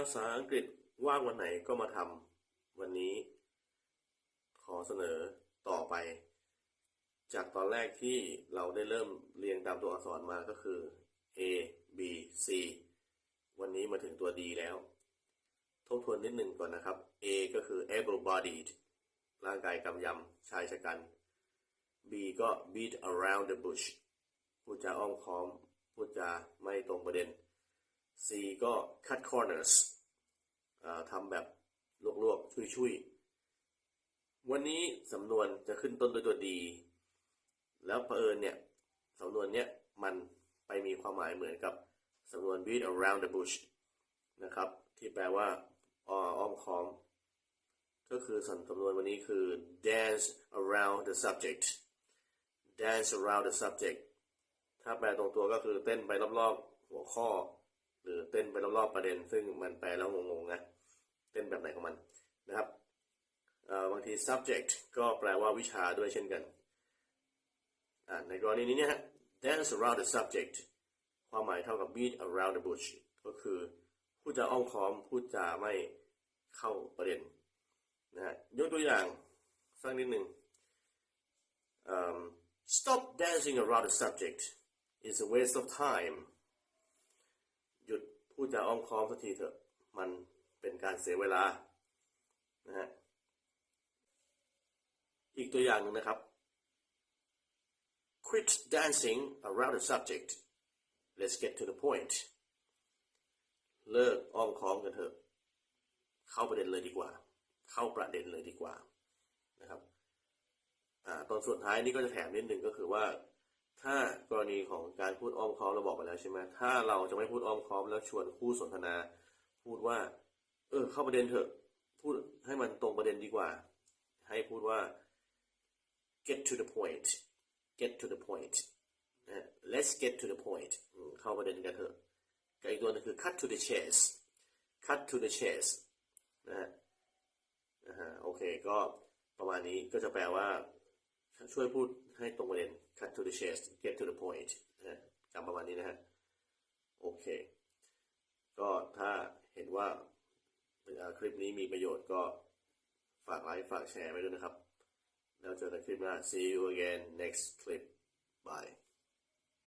าษาอังกฤษว่างวันไหนก็มาทำวันนี้ ขอเสนอต่อไป จากตอนแรกที่เราได้เริ่มเรียงตามตัวอักษรมาก็คือ A B C วันนี้มาถึงตัว D แล้ว ทบทวนนิดหนึ่งก่อนนะครับ A ก็คือ able bodied ร่างกายกำยำชายชะกัน B ก็ beat around the bush พูดจาอ้อมค้อม พูดจาไม่ตรงประเด็น C ก็ cut corners อ่าทำแบบลวกๆ ชุยๆ วันนี้สำนวนจะขึ้นต้นด้วยตัว D แล้วเผอิญเนี่ยสำนวนเนี้ยมันไปมีความหมายเหมือนกับสำนวน beat around the bush นะครับ ที่แปลว่าอ้ออ้อมค้อม ก็คือสำนวนวันนี้คือ dance around the subject dance around the subject ถ้าแปลตรงตัวก็คือเต้นไปรอบๆ หัวข้อ หรือเต้นไปรอบๆประเด็น ซึ่งมันแปลแล้วงงๆนะเต้นแบบไหนของมันนะครับบางที subject ก็แปลว่าวิชาด้วยเช่นกันในกรณีนี้เนี่ยฮะ dance around the subject ความหมายเท่ากับ beat around the bush ก็คือพูดจาอ้อมค้อมพูดจาไม่เข้าประเด็นนะฮะยกตัวอย่างสักนิดหนึ่ง um, stop dancing around the subject is a waste of time พูดจาอ้อมค้อมสักทีเถอะ มันเป็นการเสียเวลานะฮะอีกตัวอย่างหนึ่งนะครับ quit dancing around the subject let's get to the point เลิกอ้อมค้อมกันเถอะ เข้าประเด็นเลยดีกว่า เข้าประเด็นเลยดีกว่านะครับอ่าตอนสุดท้ายนี่ก็จะแถมนิดนึงก็คือว่า ถ้ากรณีของการพูดอ้อมค้อมเราบอกไปแล้วใช่ไหมถ้าเราจะไม่พูดอ้อมค้อมแล้วชวนคู่สนทนา พูดว่า เออ เข้าประเด็นเถอะ พูดให้มันตรงประเด็นดีกว่า ให้พูดว่า get to the point get to the point let's get to the point เข้าประเด็นกันเถอะกับอีกตัวหนึงคือ cut to the chase cut to the chase นะฮะโอเค ก็ประมาณนี้ก็จะแปลว่า ช่วยพูดให้ตรงประเด็น cut to the chase get to the point นะจำประมาณนี้นะฮะ โอเค ก็ถ้าเห็นว่าคลิปนี้มีประโยชน์ก็ฝากไลค์ ฝากแชร์ไปด้วยนะครับ แล้วเจอกันคลิปหน้า see you again next clip bye